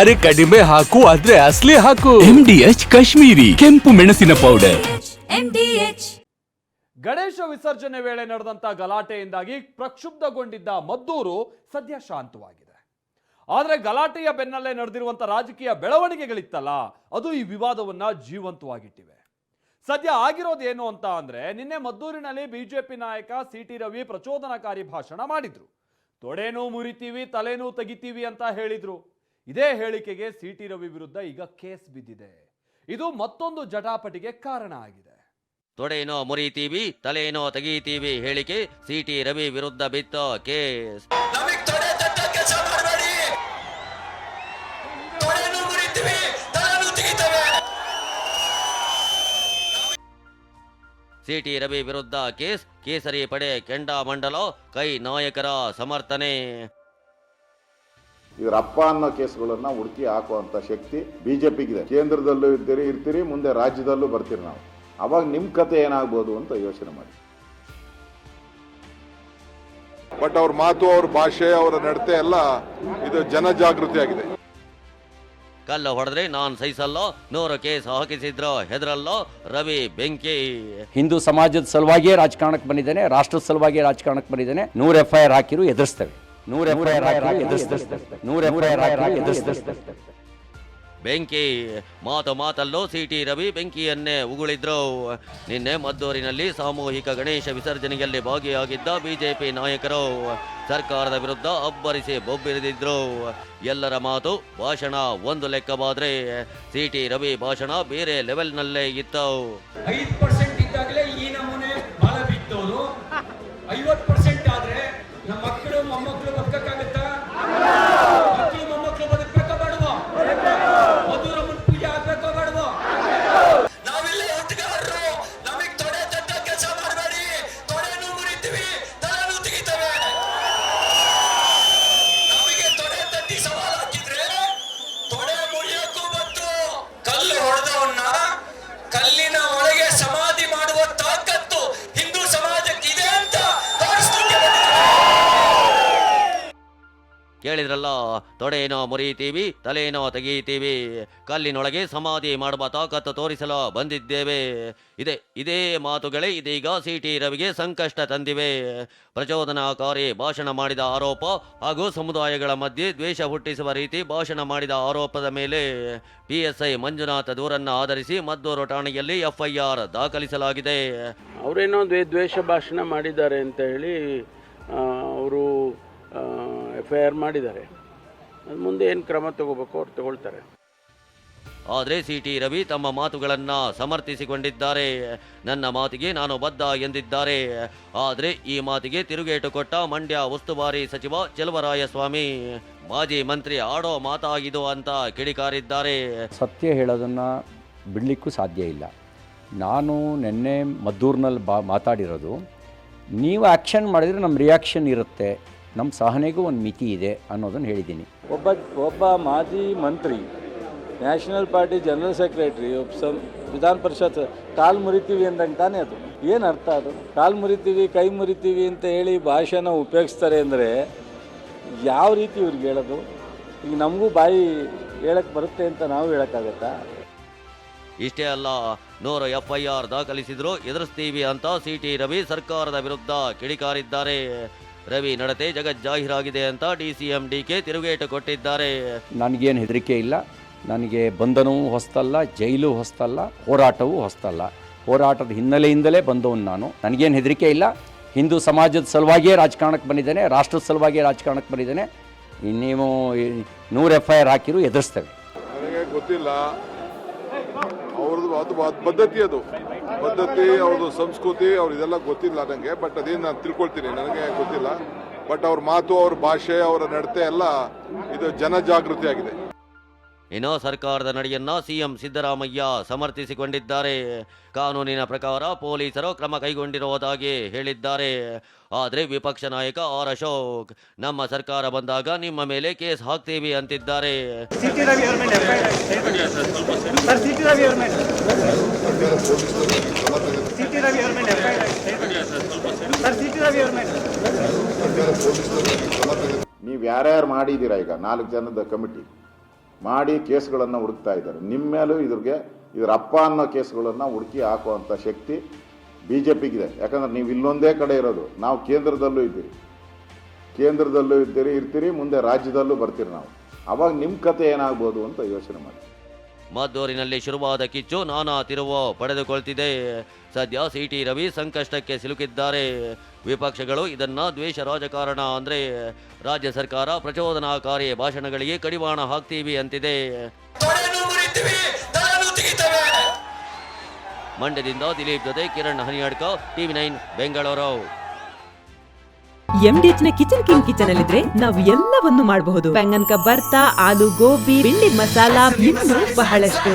ಅರೆ ಕಡಿಮೆ ಹಾಕು ಆದ್ರೆ ಅಸ್ಲಿ ಹಾಕು. ಡಿ ಎಚ್ ಕಾಶ್ಮೀರಿ ಕೆಂಪು ಮೆಣಸಿನ ಪೌಡರ್ ಗಣೇಶ ವಿಸರ್ಜನೆ ವೇಳೆ ನಡೆದಂತ ಗಲಾಟೆಯಿಂದಾಗಿ ಪ್ರಕ್ಷುಬ್ಧಗೊಂಡಿದ್ದ ಮದ್ದೂರು ಸದ್ಯ ಶಾಂತವಾಗಿದೆ. ಆದರೆ ಗಲಾಟೆಯ ಬೆನ್ನಲ್ಲೇ ನಡೆದಿರುವಂತ ರಾಜಕೀಯ ಬೆಳವಣಿಗೆಗಳಿತ್ತಲ್ಲ ಅದು ಈ ವಿವಾದವನ್ನ ಜೀವಂತವಾಗಿಟ್ಟಿವೆ. ಸದ್ಯ ಆಗಿರೋದು ಏನು ಅಂತ ಅಂದ್ರೆ ನಿನ್ನೆ ಮದ್ದೂರಿನಲ್ಲಿ ಬಿಜೆಪಿ ನಾಯಕ ಸಿ ಟಿ ರವಿ ಪ್ರಚೋದನಕಾರಿ ಭಾಷಣ ಮಾಡಿದ್ರು. ತೊಡೆನೂ ಮುರಿತೀವಿ ತಲೆನೂ ತೆಗಿತೀವಿ ಅಂತ ಹೇಳಿದ್ರು. ಇದೇ ಹೇಳಿಕೆಗೆ ಸಿ ಟಿ ರವಿ ವಿರುದ್ಧ ಈಗ ಕೇಸ್ ಬಿದ್ದಿದೆ. ಇದು ಮತ್ತೊಂದು ಜಟಾಪಟಿಗೆ ಕಾರಣ ಆಗಿದೆ. ತೊಡೆನೋ ಮುರಿತೀವಿ ತಲೆನೋ ತೆಗೀತೀವಿ ಹೇಳಿಕೆ ಸಿಟಿ ರವಿ ವಿರುದ್ಧ ಬಿತ್ತ ಕೇಸ್. ಸಿಟಿ ರವಿ ವಿರುದ್ಧ ಕೇಸ್ ಕೇಸರಿ ಪಡೆ ಕೆಂಡಾಮಂಡಲ ಕೈ ನಾಯಕರ ಸಮರ್ಥನೆ. ಇವ್ರ ಅಪ್ಪ ಅನ್ನೋ ಕೇಸ್ಗಳನ್ನ ಹುಡುಕಿ ಹಾಕುವಂತ ಶಕ್ತಿ ಬಿಜೆಪಿಗಿದೆ. ಕೇಂದ್ರದಲ್ಲೂ ಇರ್ತೀರಿ ಇರ್ತೀರಿ ಮುಂದೆ ರಾಜ್ಯದಲ್ಲೂ ಬರ್ತೀರಿ ನಾವು. ಅವಾಗ ನಿಮ್ಮ ಕತೆ ಏನಾಗ್ಬೋದು ಅಂತ ಯೋಚನೆ ಮಾಡಿ. ಬಟ್ ಅವ್ರ ಮಾತು ಅವ್ರ ಭಾಷೆ ಅವರ ನಡತೆ ಎಲ್ಲ ಇದು ಜನಜಾಗೃತಿ ಆಗಿದೆ ಕಲ್ಲು ಹೊಡೆದ್ರೆ ನಾನ್ ಸಹಿಸಲ್ಲೋ ನೂರು ಕೇಸ್ ಹಾಕಿಸಿದ್ರು ಹೆದರಲ್ಲೋ ರವಿ ಬೆಂಕಿ. ಹಿಂದೂ ಸಮಾಜದ ಸಲುವಾಗಿಯೇ ರಾಜಕಾರಣಕ್ಕೆ ಬಂದಿದ್ದೇನೆ ರಾಷ್ಟ್ರದ ಸಲುವಾಗಿಯೇ ರಾಜಕಾರಣಕ್ಕೆ ಬಂದಿದ್ದೇನೆ ನೂರು ಎಫ್ ಐ ಆರ್ ಹಾಕಿರು ಎದುರಿಸ್ತೇವೆ. ನೂರ ನೂರ ಬೆಂಕಿ ಮಾತು ಮಾತಲ್ಲೂ ಸಿಟಿ ರವಿ ಬೆಂಕಿಯನ್ನೇ ಉಗುಳಿದ್ರು. ನಿನ್ನೆ ಮದ್ದೂರಿನಲ್ಲಿ ಸಾಮೂಹಿಕ ಗಣೇಶ ವಿಸರ್ಜನೆಯಲ್ಲಿ ಭಾಗಿಯಾಗಿದ್ದ ಬಿಜೆಪಿ ನಾಯಕರು. ಸರ್ಕಾರದ ವಿರುದ್ಧ ಅಬ್ಬರಿಸಿ ಬೊಬ್ಬಿರಿದಿದ್ರು. ಎಲ್ಲರ ಮಾತು ಭಾಷಣ ಒಂದು ಲೆಕ್ಕವಾದ್ರೆ ಸಿಟಿ ರವಿ ಭಾಷಣ ಬೇರೆ ಲೆವೆಲ್ನಲ್ಲೇ ಇತ್ತು. ಕೇಳಿದ್ರಲ್ಲ ತೊಡೆನೋ ಮುರಿತೀವಿ, ತಲೆನೋ ತೆಗೀತೀವಿ. ಕಲ್ಲಿನೊಳಗೆ ಸಮಾಧಿ ಮಾಡುವ ತಾಕತ್ತು ತೋರಿಸಲು ಬಂದಿದ್ದೇವೆ. ಇದೇ ಇದೇ ಮಾತುಗಳೇ ಇದೀಗ ಸಿಟಿ ರವಿಗೆ ಸಂಕಷ್ಟ ತಂದಿವೆ. ಪ್ರಚೋದನಾಕಾರಿ ಭಾಷಣ ಮಾಡಿದ ಆರೋಪ ಹಾಗೂ ಸಮುದಾಯಗಳ ಮಧ್ಯೆ ದ್ವೇಷ ಹುಟ್ಟಿಸುವ ರೀತಿ ಭಾಷಣ ಮಾಡಿದ ಆರೋಪದ ಮೇಲೆ ಪಿಎಸ್ಐ ಮಂಜುನಾಥ ದೂರನ್ನು ಆಧರಿಸಿ ಮದ್ದೂರು ಠಾಣೆಯಲ್ಲಿ ಎಫ್ಐಆರ್ ದಾಖಲಿಸಲಾಗಿದೆ. ಅವರೇನೋ ದ್ವೇ, ದ್ವೇಷ ಭಾಷಣ ಮಾಡಿದ್ದಾರೆ ಅಂತ ಹೇಳಿ ಅವರು ಎಫ್ ಐ ಆರ್ ಮಾಡಿದ್ದಾರೆ ಮುಂದೆ ಏನು ಕ್ರಮ ತಗೋಬೇಕು ಅವ್ರು ತಗೊಳ್ತಾರೆ. ಆದರೆ ಸಿ ಟಿ ರವಿ ತಮ್ಮ ಮಾತುಗಳನ್ನು ಸಮರ್ಥಿಸಿಕೊಂಡಿದ್ದಾರೆ. ನನ್ನ ಮಾತಿಗೆ ನಾನು ಬದ್ಧ ಎಂದಿದ್ದಾರೆ. ಆದರೆ ಈ ಮಾತಿಗೆ ತಿರುಗೇಟು ಕೊಟ್ಟ ಮಂಡ್ಯ ಉಸ್ತುವಾರಿ ಸಚಿವ ಚೆಲುವರಾಯಸ್ವಾಮಿ ಮಾಜಿ ಮಂತ್ರಿ ಆಡೋ ಮಾತಾಗಿದು ಅಂತ ಕಿಡಿಕಾರಿದ್ದಾರೆ. ಸತ್ಯ ಹೇಳೋದನ್ನು ಬಿಡಲಿಕ್ಕೂ ಸಾಧ್ಯ ಇಲ್ಲ. ನಾನು ನಿನ್ನೆ ಮದ್ದೂರಿನಲ್ಲಿ ಬಾ ಮಾತಾಡಿರೋದು. ನೀವು ಆ್ಯಕ್ಷನ್ ಮಾಡಿದರೆ ನಮ್ಮ ರಿಯಾಕ್ಷನ್ ಇರುತ್ತೆ. ನಮ್ಮ ಸಹನೆಗೂ ಒಂದು ಮಿತಿ ಇದೆ ಅನ್ನೋದನ್ನು ಹೇಳಿದ್ದೀನಿ. ಒಬ್ಬ ಒಬ್ಬ ಮಾಜಿ ಮಂತ್ರಿ ನ್ಯಾಷನಲ್ ಪಾರ್ಟಿ ಜನರಲ್ ಸೆಕ್ರೆಟ್ರಿ ಒಬ್ಬ ಸಂ ವಿಧಾನ ಪರಿಷತ್ ಕಾಲು ಮುರಿತೀವಿ ಅಂದಂಗೆ ತಾನೇ ಅದು. ಏನು ಅರ್ಥ ಅದು? ಕಾಲು ಮುರಿತೀವಿ ಕೈ ಮುರಿತೀವಿ ಅಂತ ಹೇಳಿ ಭಾಷೆನ ಉಪಯೋಗಿಸ್ತಾರೆ ಅಂದರೆ ಯಾವ ರೀತಿ ಇವ್ರಿಗೆ ಹೇಳೋದು? ಈಗ ನಮಗೂ ಬಾಯಿ ಹೇಳಕ್ಕೆ ಬರುತ್ತೆ ಅಂತ ನಾವು ಹೇಳೋಕ್ಕಾಗತ್ತಾ? ಇಷ್ಟೇ ಅಲ್ಲ ನೂರು ಎಫ್ಐಆರ್ ದಾಖಲಿಸಿದ್ರು ಎದುರಿಸ್ತೀವಿ ಅಂತ ಸಿಟಿ ರವಿ ಸರ್ಕಾರದ ವಿರುದ್ಧ ಕಿಡಿಕಾರಿದ್ದಾರೆ. ರವಿ ನಡತೆ ಜಗಜ್ಜಾಹೀರಾಗಿದೆ ಅಂತ ಡಿಸಿಎಂ ಡಿಕೆ ತಿರುಗೇಟು ಕೊಟ್ಟಿದ್ದಾರೆ. ನನಗೇನು ಹೆದರಿಕೆ ಇಲ್ಲ. ನನಗೆ ಬಂಧನವೂ ಹೊಸ್ತಲ್ಲ ಜೈಲು ಹೊಸ್ತಲ್ಲ ಹೋರಾಟವೂ ಹೊಸ್ತಲ್ಲ. ಹೋರಾಟದ ಹಿನ್ನೆಲೆಯಿಂದಲೇ ಬಂದವನು ನಾನು. ನನಗೇನು ಹೆದರಿಕೆ ಇಲ್ಲ. ಹಿಂದೂ ಸಮಾಜದ ಸಲುವಾಗಿಯೇ ರಾಜಕಾರಣಕ್ಕೆ ಬಂದಿದ್ದೇನೆ ರಾಷ್ಟ್ರದ ಸಲುವಾಗಿಯೇ ರಾಜಕಾರಣಕ್ಕೆ ಬಂದಿದ್ದೇನೆ. ನೀವು ನೂರು ಎಫ್ ಐ ಆರ್ ಹಾಕಿರು ಎದುರಿಸ್ತೇವೆ. ನನಗೆ ಗೊತ್ತಿಲ್ಲ. ಅವ್ರದ್ದು ಅದು ಅದು ಪದ್ಧತಿ ಅದು. ಪದ್ಧತಿ ಅವ್ರದ್ದು ಸಂಸ್ಕೃತಿ, ಅವ್ರು ಇದೆಲ್ಲ ಗೊತ್ತಿಲ್ಲ ನನಗೆ ಬಟ್ ಅದೇನು ನಾನು ತಿಳ್ಕೊಳ್ತೀನಿ, ನನಗೆ ಗೊತ್ತಿಲ್ಲ. ಬಟ್ ಅವ್ರ ಮಾತು, ಅವ್ರ ಭಾಷೆ, ಅವರ ನಡತೆ ಎಲ್ಲ ಇದು ಜನಜಾಗೃತಿ ಆಗಿದೆ ಇನ್ನು ಸರ್ಕಾರದ ನಡೆಯನ್ನ ಸಿಎಂ ಸಿದ್ದರಾಮಯ್ಯ ಸಮರ್ಥಿಸಿಕೊಂಡಿದ್ದಾರೆ. ಕಾನೂನಿನ ಪ್ರಕಾರ ಪೊಲೀಸರು ಕ್ರಮ ಕೈಗೊಂಡಿರುವುದಾಗಿ ಹೇಳಿದ್ದಾರೆ. ಆದರೆ ವಿಪಕ್ಷ ನಾಯಕ ಆರ್ ಅಶೋಕ್ ನಮ್ಮ ಸರ್ಕಾರ ಬಂದಾಗ ನಿಮ್ಮ ಮೇಲೆ ಕೇಸ್ ಹಾಕ್ತೀವಿ ಅಂತಿದ್ದಾರೆ. ನೀವು ಯಾರ್ಯಾರು ಮಾಡಿದ್ದೀರಾ ಈಗ? ನಾಲ್ಕು ಜನದ ಕಮಿಟಿ. ಮಾಡಿ ಕೇಸ್ಗಳನ್ನು ಹುಡುಕ್ತಾ ಇದ್ದಾರೆ. ನಿಮ್ಮ ಮೇಲೂ ಇದ್ರಿಗೆ ಇದ್ರ ಅಪ್ಪ ಅನ್ನೋ ಕೇಸ್ಗಳನ್ನು ಹುಡುಕಿ ಹಾಕುವಂಥ ಶಕ್ತಿ ಬಿ ಜೆ ಪಿಗಿದೆ ಯಾಕಂದ್ರೆ ನೀವು ಇಲ್ಲೊಂದೇ ಕಡೆ ಇರೋದು. ನಾವು ಕೇಂದ್ರದಲ್ಲೂ ಇದ್ದೀರಿ. ಕೇಂದ್ರದಲ್ಲೂ ಇದ್ದೀರಿ, ಇರ್ತೀರಿ, ಮುಂದೆ ರಾಜ್ಯದಲ್ಲೂ ಬರ್ತೀರಿ ನಾವು. ಅವಾಗ ನಿಮ್ಮ ಕತೆ ಏನಾಗ್ಬೋದು ಅಂತ ಯೋಚನೆ ಮಾಡಿ. ಮದ್ದೂರಿನಲ್ಲಿ ಶುರುವಾದ ಕಿಚ್ಚು ನಾನಾ ತಿರುವು ಪಡೆದುಕೊಳ್ತಿದೆ. ಸದ್ಯ ಸಿಟಿ ರವಿ ಸಂಕಷ್ಟಕ್ಕೆ ಸಿಲುಕಿದ್ದಾರೆ. ವಿಪಕ್ಷಗಳು ಇದನ್ನ ದ್ವೇಷ ರಾಜಕಾರಣ ಅಂದ್ರೆ ರಾಜ್ಯ ಸರ್ಕಾರ ಪ್ರಚೋದನಾಕಾರಿ ಭಾಷಣಗಳಿಗೆ ಕಡಿವಾಣ ಹಾಕ್ತೀವಿ ಅಂತಿದೆ. ಮಂಡ್ಯದಿಂದ ದಿಲೀಪ್ ಜೊತೆ ಕಿರಣ್ ಹನಿಯಡ್ಕ ಟಿವಿ ನೈನ್ ಬೆಂಗಳೂರು. ಎಂಡಿಎಚ್ನ ಕಿಚನ್ ಕಿಂಗ್ ಕಿಚನ್ ಅಲ್ಲಿದ್ರೆ ನಾವು ಎಲ್ಲವನ್ನು ಮಾಡಬಹುದು. ಬೆಂಗನ್ಕ ಬರ್ತಾ ಆಲೂ ಗೋಬಿ ಬಿಂಡಿ ಮಸಾಲಾ, ಇನ್ನೂ ಬಹಳಷ್ಟು.